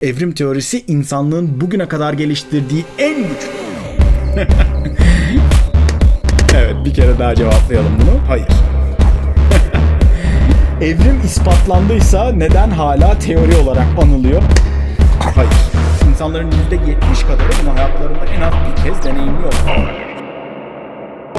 Evrim teorisi insanlığın bugüne kadar geliştirdiği en güçlü. evet bir kere daha cevaplayalım bunu. Hayır. Evrim ispatlandıysa neden hala teori olarak anılıyor? Hayır. İnsanların %70 kadarı bunu hayatlarında en az bir kez deneyimliyor.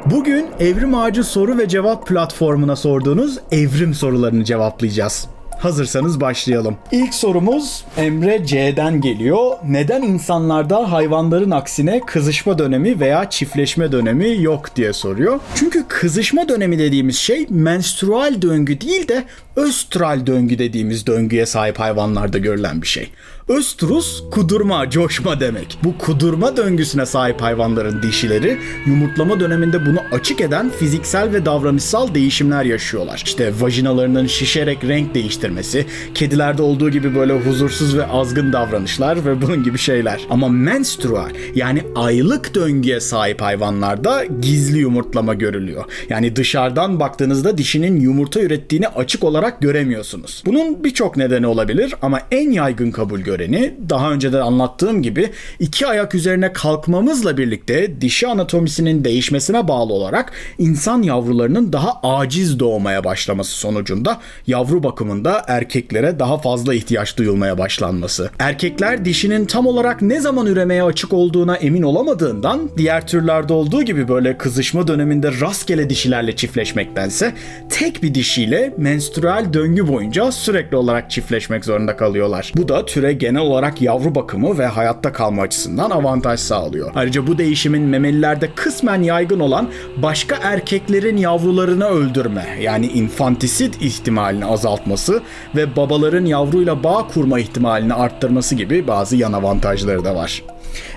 Bugün Evrim Ağacı soru ve cevap platformuna sorduğunuz evrim sorularını cevaplayacağız. Hazırsanız başlayalım. İlk sorumuz Emre C'den geliyor. Neden insanlarda hayvanların aksine kızışma dönemi veya çiftleşme dönemi yok diye soruyor. Çünkü kızışma dönemi dediğimiz şey menstrual döngü değil de östral döngü dediğimiz döngüye sahip hayvanlarda görülen bir şey. Östrus kudurma, coşma demek. Bu kudurma döngüsüne sahip hayvanların dişileri yumurtlama döneminde bunu açık eden fiziksel ve davranışsal değişimler yaşıyorlar. İşte vajinalarının şişerek renk değiştirmesi, kedilerde olduğu gibi böyle huzursuz ve azgın davranışlar ve bunun gibi şeyler. Ama menstrual yani aylık döngüye sahip hayvanlarda gizli yumurtlama görülüyor. Yani dışarıdan baktığınızda dişinin yumurta ürettiğini açık olarak göremiyorsunuz. Bunun birçok nedeni olabilir ama en yaygın kabul göreni daha önce de anlattığım gibi iki ayak üzerine kalkmamızla birlikte dişi anatomisinin değişmesine bağlı olarak insan yavrularının daha aciz doğmaya başlaması sonucunda yavru bakımında erkeklere daha fazla ihtiyaç duyulmaya başlanması. Erkekler dişinin tam olarak ne zaman üremeye açık olduğuna emin olamadığından diğer türlerde olduğu gibi böyle kızışma döneminde rastgele dişilerle çiftleşmektense tek bir dişiyle menstrual döngü boyunca sürekli olarak çiftleşmek zorunda kalıyorlar. Bu da türe genel olarak yavru bakımı ve hayatta kalma açısından avantaj sağlıyor. Ayrıca bu değişimin memelilerde kısmen yaygın olan başka erkeklerin yavrularını öldürme yani infantisit ihtimalini azaltması ve babaların yavruyla bağ kurma ihtimalini arttırması gibi bazı yan avantajları da var.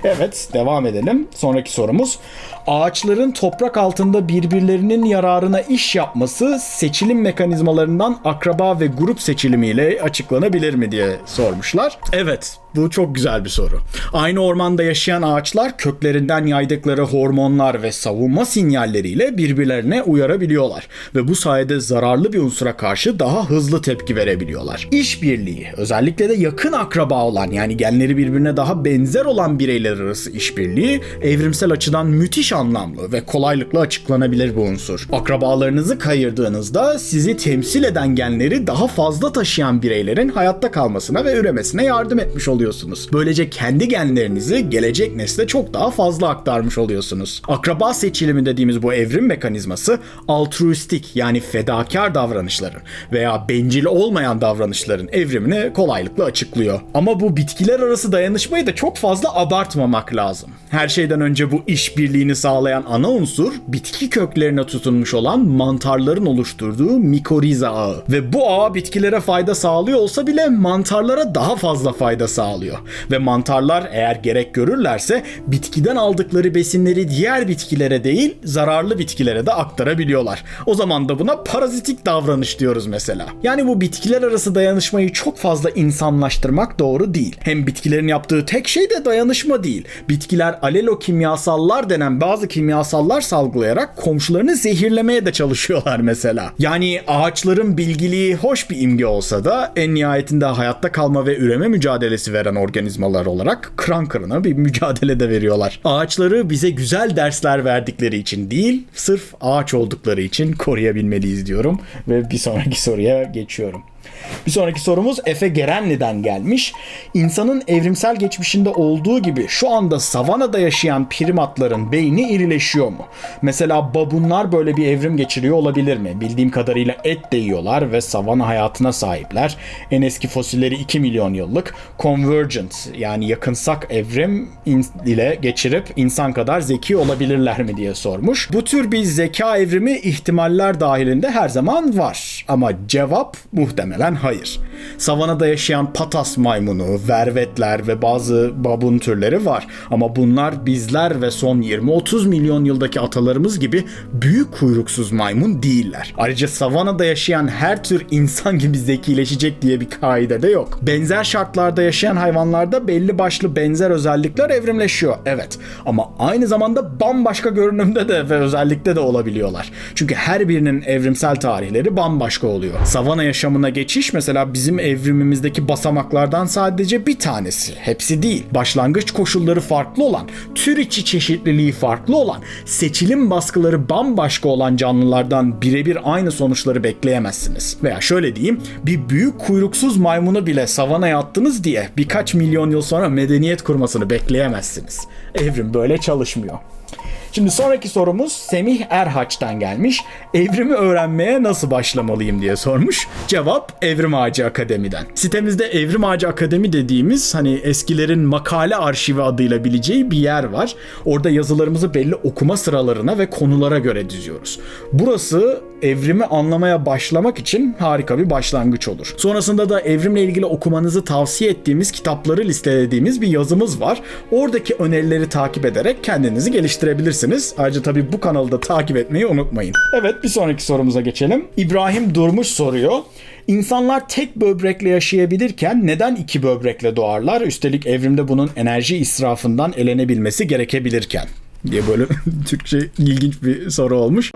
Evet, devam edelim. Sonraki sorumuz. Ağaçların toprak altında birbirlerinin yararına iş yapması seçilim mekanizmalarından akraba ve grup seçilimiyle açıklanabilir mi diye sormuşlar. Evet, bu çok güzel bir soru. Aynı ormanda yaşayan ağaçlar köklerinden yaydıkları hormonlar ve savunma sinyalleriyle birbirlerine uyarabiliyorlar ve bu sayede zararlı bir unsura karşı daha hızlı tepki verebiliyorlar. İşbirliği, özellikle de yakın akraba olan yani genleri birbirine daha benzer olan bireyler arası işbirliği evrimsel açıdan müthiş anlamlı ve kolaylıkla açıklanabilir bu unsur. Akrabalarınızı kayırdığınızda sizi temsil eden genleri daha fazla taşıyan bireylerin hayatta kalmasına ve üremesine yardım etmiş oluyorsunuz. Böylece kendi genlerinizi gelecek nesle çok daha fazla aktarmış oluyorsunuz. Akraba seçilimi dediğimiz bu evrim mekanizması altruistik yani fedakar davranışların veya bencil olmayan davranışların evrimini kolaylıkla açıklıyor. Ama bu bitkiler arası dayanışmayı da çok fazla abartmamak lazım. Her şeyden önce bu işbirliğini sağlayan ana unsur bitki köklerine tutunmuş olan mantarların oluşturduğu mikoriza ağı. Ve bu ağ bitkilere fayda sağlıyor olsa bile mantarlara daha fazla fayda sağlıyor. Ve mantarlar eğer gerek görürlerse bitkiden aldıkları besinleri diğer bitkilere değil zararlı bitkilere de aktarabiliyorlar. O zaman da buna parazitik davranış diyoruz mesela. Yani bu bitkiler arası dayanışmayı çok fazla insanlaştırmak doğru değil. Hem bitkilerin yaptığı tek şey de dayanışma değil. Bitkiler alelo kimyasallar denen bazı kimyasallar salgılayarak komşularını zehirlemeye de çalışıyorlar mesela. Yani ağaçların bilgiliği hoş bir imge olsa da en nihayetinde hayatta kalma ve üreme mücadelesi veren organizmalar olarak kıran kırına bir mücadele de veriyorlar. Ağaçları bize güzel dersler verdikleri için değil, sırf ağaç oldukları için koruyabilmeliyiz diyorum ve bir sonraki soruya geçiyorum. Bir sonraki sorumuz Efe Gerenli'den gelmiş. İnsanın evrimsel geçmişinde olduğu gibi şu anda savanada yaşayan primatların beyni irileşiyor mu? Mesela babunlar böyle bir evrim geçiriyor olabilir mi? Bildiğim kadarıyla et de yiyorlar ve savana hayatına sahipler. En eski fosilleri 2 milyon yıllık convergent yani yakınsak evrim ile geçirip insan kadar zeki olabilirler mi diye sormuş. Bu tür bir zeka evrimi ihtimaller dahilinde her zaman var. Ama cevap muhtemelen hayır. Savanada yaşayan patas maymunu, vervetler ve bazı babun türleri var. Ama bunlar bizler ve son 20-30 milyon yıldaki atalarımız gibi büyük kuyruksuz maymun değiller. Ayrıca savanada yaşayan her tür insan gibi zekileşecek diye bir kaide de yok. Benzer şartlarda yaşayan hayvanlarda belli başlı benzer özellikler evrimleşiyor. Evet. Ama aynı zamanda bambaşka görünümde de ve özellikle de olabiliyorlar. Çünkü her birinin evrimsel tarihleri bambaşka oluyor. Savana yaşamına geç geçiş mesela bizim evrimimizdeki basamaklardan sadece bir tanesi. Hepsi değil. Başlangıç koşulları farklı olan, tür içi çeşitliliği farklı olan, seçilim baskıları bambaşka olan canlılardan birebir aynı sonuçları bekleyemezsiniz. Veya şöyle diyeyim, bir büyük kuyruksuz maymunu bile savanaya attınız diye birkaç milyon yıl sonra medeniyet kurmasını bekleyemezsiniz. Evrim böyle çalışmıyor. Şimdi sonraki sorumuz Semih Erhaç'tan gelmiş. Evrimi öğrenmeye nasıl başlamalıyım diye sormuş. Cevap Evrim Ağacı Akademi'den. Sitemizde Evrim Ağacı Akademi dediğimiz hani eskilerin makale arşivi adıyla bileceği bir yer var. Orada yazılarımızı belli okuma sıralarına ve konulara göre diziyoruz. Burası evrimi anlamaya başlamak için harika bir başlangıç olur. Sonrasında da evrimle ilgili okumanızı tavsiye ettiğimiz kitapları listelediğimiz bir yazımız var. Oradaki önerileri takip ederek kendinizi geliştirebilirsiniz. Ayrıca tabii bu kanalı da takip etmeyi unutmayın. Evet bir sonraki sorumuza geçelim. İbrahim Durmuş soruyor. İnsanlar tek böbrekle yaşayabilirken neden iki böbrekle doğarlar? Üstelik evrimde bunun enerji israfından elenebilmesi gerekebilirken diye böyle Türkçe ilginç bir soru olmuş.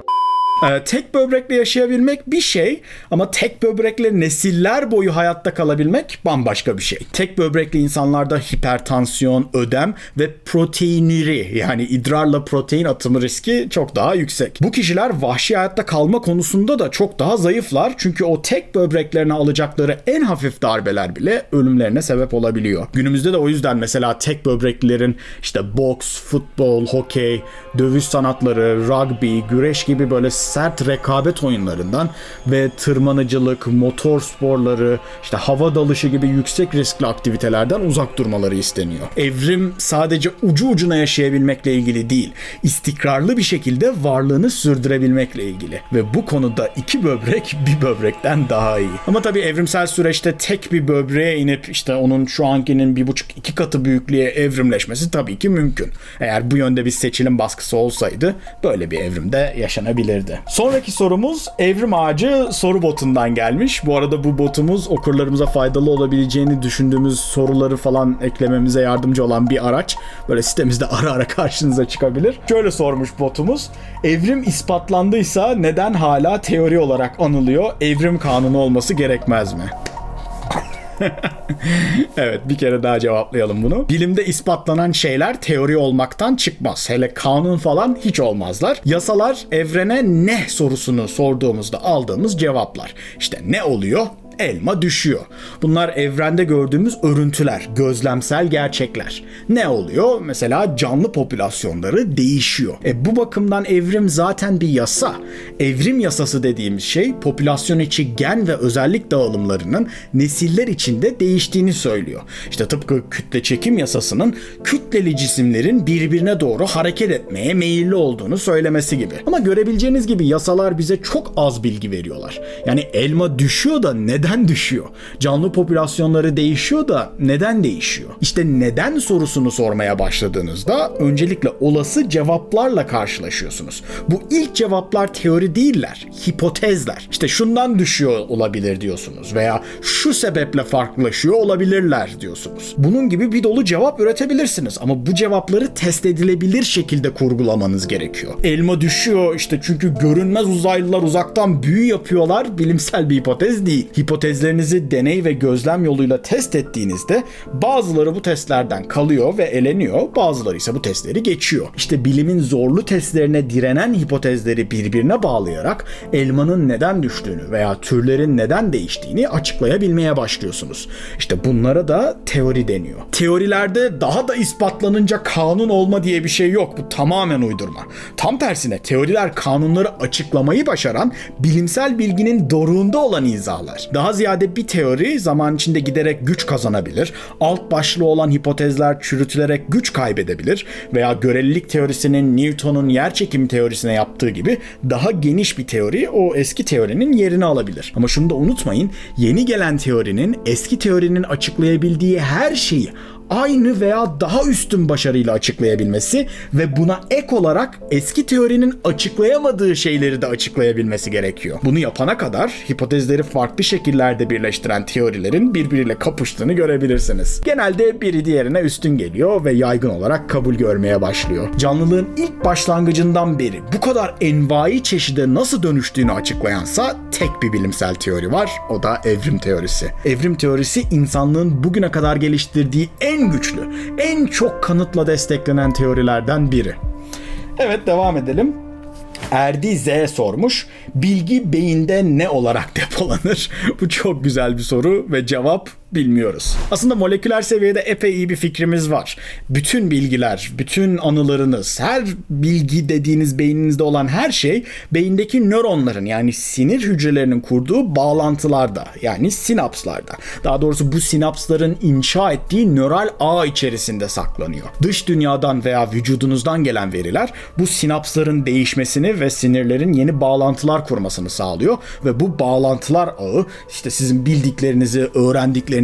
Ee, tek böbrekle yaşayabilmek bir şey ama tek böbrekle nesiller boyu hayatta kalabilmek bambaşka bir şey. Tek böbrekli insanlarda hipertansiyon, ödem ve proteinüri yani idrarla protein atımı riski çok daha yüksek. Bu kişiler vahşi hayatta kalma konusunda da çok daha zayıflar çünkü o tek böbreklerine alacakları en hafif darbeler bile ölümlerine sebep olabiliyor. Günümüzde de o yüzden mesela tek böbreklilerin işte boks, futbol, hokey, dövüş sanatları, rugby, güreş gibi böyle sert rekabet oyunlarından ve tırmanıcılık, motor sporları, işte hava dalışı gibi yüksek riskli aktivitelerden uzak durmaları isteniyor. Evrim sadece ucu ucuna yaşayabilmekle ilgili değil, istikrarlı bir şekilde varlığını sürdürebilmekle ilgili. Ve bu konuda iki böbrek bir böbrekten daha iyi. Ama tabii evrimsel süreçte tek bir böbreğe inip işte onun şu ankinin bir buçuk iki katı büyüklüğe evrimleşmesi tabii ki mümkün. Eğer bu yönde bir seçilim baskısı olsaydı böyle bir evrimde yaşanabilirdi. Sonraki sorumuz Evrim Ağacı soru botundan gelmiş. Bu arada bu botumuz okurlarımıza faydalı olabileceğini düşündüğümüz soruları falan eklememize yardımcı olan bir araç. Böyle sitemizde ara ara karşınıza çıkabilir. Şöyle sormuş botumuz. Evrim ispatlandıysa neden hala teori olarak anılıyor? Evrim kanunu olması gerekmez mi? evet bir kere daha cevaplayalım bunu. Bilimde ispatlanan şeyler teori olmaktan çıkmaz. Hele kanun falan hiç olmazlar. Yasalar evrene ne sorusunu sorduğumuzda aldığımız cevaplar. İşte ne oluyor? Elma düşüyor. Bunlar evrende gördüğümüz örüntüler, gözlemsel gerçekler. Ne oluyor? Mesela canlı popülasyonları değişiyor. E bu bakımdan evrim zaten bir yasa. Evrim yasası dediğimiz şey popülasyon içi gen ve özellik dağılımlarının nesiller içinde değiştiğini söylüyor. İşte tıpkı kütle çekim yasasının kütleli cisimlerin birbirine doğru hareket etmeye meyilli olduğunu söylemesi gibi. Ama görebileceğiniz gibi yasalar bize çok az bilgi veriyorlar. Yani elma düşüyor da neden neden düşüyor? Canlı popülasyonları değişiyor da neden değişiyor? İşte neden sorusunu sormaya başladığınızda öncelikle olası cevaplarla karşılaşıyorsunuz. Bu ilk cevaplar teori değiller, hipotezler. İşte şundan düşüyor olabilir diyorsunuz veya şu sebeple farklılaşıyor olabilirler diyorsunuz. Bunun gibi bir dolu cevap üretebilirsiniz ama bu cevapları test edilebilir şekilde kurgulamanız gerekiyor. Elma düşüyor işte çünkü görünmez uzaylılar uzaktan büyü yapıyorlar bilimsel bir hipotez değil. Hipotez hipotezlerinizi deney ve gözlem yoluyla test ettiğinizde bazıları bu testlerden kalıyor ve eleniyor, bazıları ise bu testleri geçiyor. İşte bilimin zorlu testlerine direnen hipotezleri birbirine bağlayarak elmanın neden düştüğünü veya türlerin neden değiştiğini açıklayabilmeye başlıyorsunuz. İşte bunlara da teori deniyor. Teorilerde daha da ispatlanınca kanun olma diye bir şey yok. Bu tamamen uydurma. Tam tersine teoriler kanunları açıklamayı başaran bilimsel bilginin doruğunda olan izahlar. Daha ziyade bir teori zaman içinde giderek güç kazanabilir. Alt başlı olan hipotezler çürütülerek güç kaybedebilir veya görelilik teorisinin Newton'un yerçekim teorisine yaptığı gibi daha geniş bir teori o eski teorinin yerini alabilir. Ama şunu da unutmayın, yeni gelen teorinin eski teorinin açıklayabildiği her şeyi aynı veya daha üstün başarıyla açıklayabilmesi ve buna ek olarak eski teorinin açıklayamadığı şeyleri de açıklayabilmesi gerekiyor. Bunu yapana kadar hipotezleri farklı şekillerde birleştiren teorilerin birbiriyle kapıştığını görebilirsiniz. Genelde biri diğerine üstün geliyor ve yaygın olarak kabul görmeye başlıyor. Canlılığın ilk başlangıcından beri bu kadar envai çeşide nasıl dönüştüğünü açıklayansa tek bir bilimsel teori var. O da evrim teorisi. Evrim teorisi insanlığın bugüne kadar geliştirdiği en güçlü, en çok kanıtla desteklenen teorilerden biri. Evet devam edelim. Erdi Z sormuş. Bilgi beyinde ne olarak depolanır? Bu çok güzel bir soru ve cevap bilmiyoruz. Aslında moleküler seviyede epey iyi bir fikrimiz var. Bütün bilgiler, bütün anılarınız, her bilgi dediğiniz beyninizde olan her şey beyindeki nöronların yani sinir hücrelerinin kurduğu bağlantılarda yani sinapslarda. Daha doğrusu bu sinapsların inşa ettiği nöral ağ içerisinde saklanıyor. Dış dünyadan veya vücudunuzdan gelen veriler bu sinapsların değişmesini ve sinirlerin yeni bağlantılar kurmasını sağlıyor ve bu bağlantılar ağı işte sizin bildiklerinizi, öğrendiklerinizi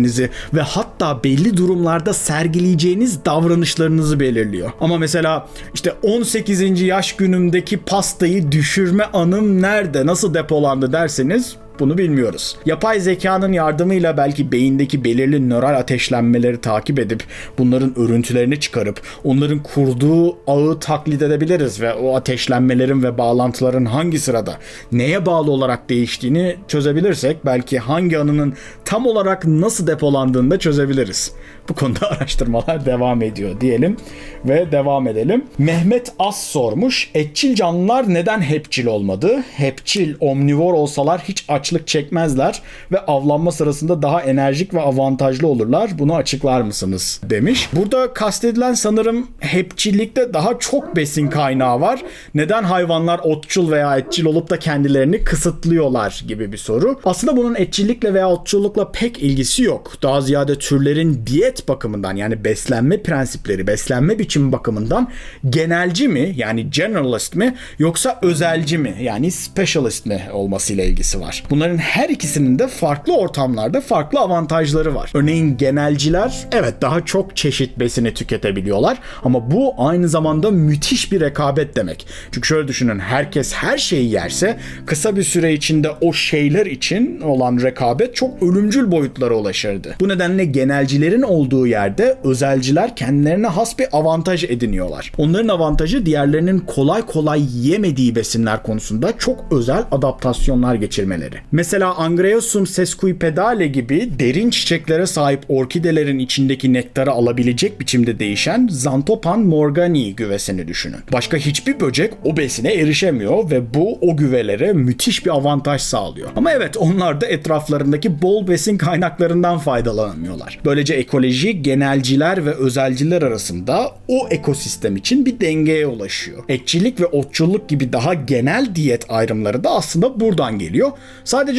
ve hatta belli durumlarda sergileyeceğiniz davranışlarınızı belirliyor. Ama mesela işte 18. yaş günümdeki pastayı düşürme anım nerede, nasıl depolandı derseniz bunu bilmiyoruz. Yapay zekanın yardımıyla belki beyindeki belirli nöral ateşlenmeleri takip edip bunların örüntülerini çıkarıp onların kurduğu ağı taklit edebiliriz ve o ateşlenmelerin ve bağlantıların hangi sırada neye bağlı olarak değiştiğini çözebilirsek belki hangi anının tam olarak nasıl depolandığını da çözebiliriz. Bu konuda araştırmalar devam ediyor diyelim ve devam edelim. Mehmet As sormuş. Etçil canlılar neden hepçil olmadı? Hepçil, omnivor olsalar hiç açlık çekmezler ve avlanma sırasında daha enerjik ve avantajlı olurlar. Bunu açıklar mısınız? demiş. Burada kastedilen sanırım hepçillikte daha çok besin kaynağı var. Neden hayvanlar otçul veya etçil olup da kendilerini kısıtlıyorlar gibi bir soru. Aslında bunun etçillikle veya otçullukla pek ilgisi yok. Daha ziyade türlerin diyet bakımından yani beslenme prensipleri, beslenme biçimi bakımından genelci mi yani generalist mi yoksa özelci mi yani specialist mi olmasıyla ilgisi var. Bunların her ikisinin de farklı ortamlarda farklı avantajları var. Örneğin genelciler evet daha çok çeşit besini tüketebiliyorlar ama bu aynı zamanda müthiş bir rekabet demek. Çünkü şöyle düşünün herkes her şeyi yerse kısa bir süre içinde o şeyler için olan rekabet çok ölümcül boyutlara ulaşırdı. Bu nedenle genelcilerin olduğu yerde özelciler kendilerine has bir avantaj ediniyorlar. Onların avantajı diğerlerinin kolay kolay yemediği besinler konusunda çok özel adaptasyonlar geçirmeleri. Mesela Angreosum sesquipedale gibi derin çiçeklere sahip orkidelerin içindeki nektarı alabilecek biçimde değişen Xanthopan morgani güvesini düşünün. Başka hiçbir böcek o besine erişemiyor ve bu o güvelere müthiş bir avantaj sağlıyor. Ama evet onlar da etraflarındaki bol besin kaynaklarından faydalanamıyorlar. Böylece ekoloji genelciler ve özelciler arasında o ekosistem için bir dengeye ulaşıyor. Ekçilik ve otçulluk gibi daha genel diyet ayrımları da aslında buradan geliyor.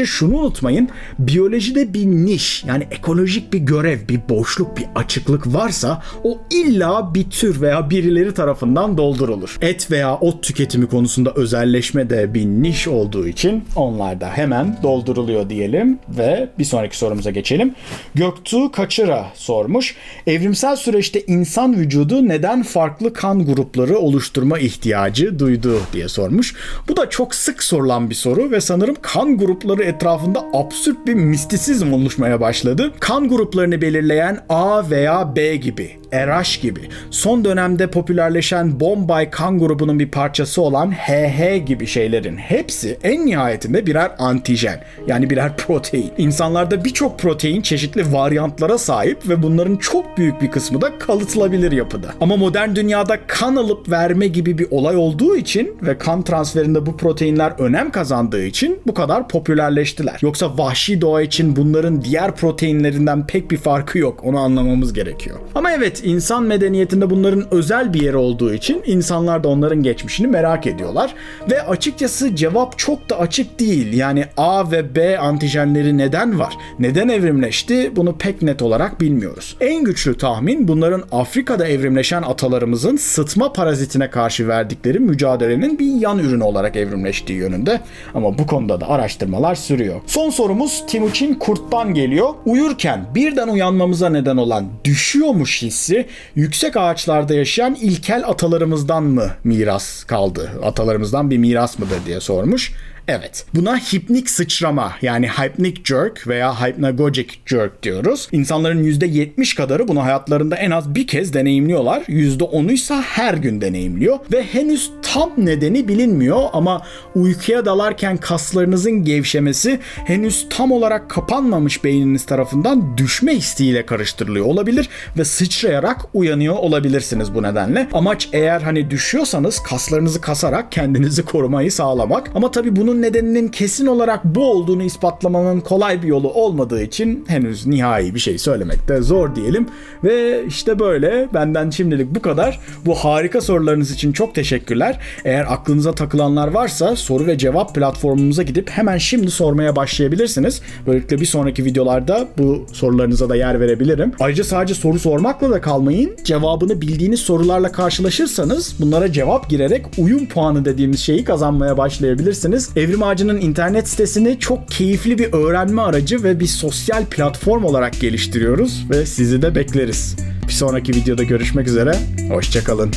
Şunu unutmayın. Biyolojide bir niş yani ekolojik bir görev, bir boşluk, bir açıklık varsa o illa bir tür veya birileri tarafından doldurulur. Et veya ot tüketimi konusunda özelleşme de bir niş olduğu için onlar da hemen dolduruluyor diyelim ve bir sonraki sorumuza geçelim. Göktuğ Kaçıra sormuş. Evrimsel süreçte insan vücudu neden farklı kan grupları oluşturma ihtiyacı duydu diye sormuş. Bu da çok sık sorulan bir soru ve sanırım kan grupları etrafında absürt bir mistisizm oluşmaya başladı. Kan gruplarını belirleyen A veya B gibi, RH gibi, son dönemde popülerleşen Bombay kan grubunun bir parçası olan HH gibi şeylerin hepsi en nihayetinde birer antijen yani birer protein. İnsanlarda birçok protein çeşitli varyantlara sahip ve bunların çok büyük bir kısmı da kalıtılabilir yapıda. Ama modern dünyada kan alıp verme gibi bir olay olduğu için ve kan transferinde bu proteinler önem kazandığı için bu kadar popülerleştiler. Yoksa vahşi doğa için bunların diğer proteinlerinden pek bir farkı yok. Onu anlamamız gerekiyor. Ama evet İnsan medeniyetinde bunların özel bir yeri olduğu için insanlar da onların geçmişini merak ediyorlar. Ve açıkçası cevap çok da açık değil. Yani A ve B antijenleri neden var? Neden evrimleşti? Bunu pek net olarak bilmiyoruz. En güçlü tahmin bunların Afrika'da evrimleşen atalarımızın sıtma parazitine karşı verdikleri mücadelenin bir yan ürünü olarak evrimleştiği yönünde. Ama bu konuda da araştırmalar sürüyor. Son sorumuz Timuçin Kurt'tan geliyor. Uyurken birden uyanmamıza neden olan düşüyormuş hissi yüksek ağaçlarda yaşayan ilkel atalarımızdan mı miras kaldı? Atalarımızdan bir miras mıdır diye sormuş. Evet. Buna hipnik sıçrama yani hypnic jerk veya hypnagogic jerk diyoruz. İnsanların %70 kadarı bunu hayatlarında en az bir kez deneyimliyorlar. %10'u ise her gün deneyimliyor ve henüz tam nedeni bilinmiyor ama uykuya dalarken kaslarınızın gevşemesi henüz tam olarak kapanmamış beyniniz tarafından düşme isteğiyle karıştırılıyor olabilir ve sıçrayarak uyanıyor olabilirsiniz bu nedenle. Amaç eğer hani düşüyorsanız kaslarınızı kasarak kendinizi korumayı sağlamak. Ama tabii bunun nedeninin kesin olarak bu olduğunu ispatlamanın kolay bir yolu olmadığı için henüz nihai bir şey söylemek de zor diyelim. Ve işte böyle benden şimdilik bu kadar. Bu harika sorularınız için çok teşekkürler. Eğer aklınıza takılanlar varsa soru ve cevap platformumuza gidip hemen şimdi sormaya başlayabilirsiniz. Böylelikle bir sonraki videolarda bu sorularınıza da yer verebilirim. Ayrıca sadece soru sormakla da kalmayın. Cevabını bildiğiniz sorularla karşılaşırsanız bunlara cevap girerek uyum puanı dediğimiz şeyi kazanmaya başlayabilirsiniz. Evrim Ağacı'nın internet sitesini çok keyifli bir öğrenme aracı ve bir sosyal platform olarak geliştiriyoruz ve sizi de bekleriz. Bir sonraki videoda görüşmek üzere. Hoşçakalın.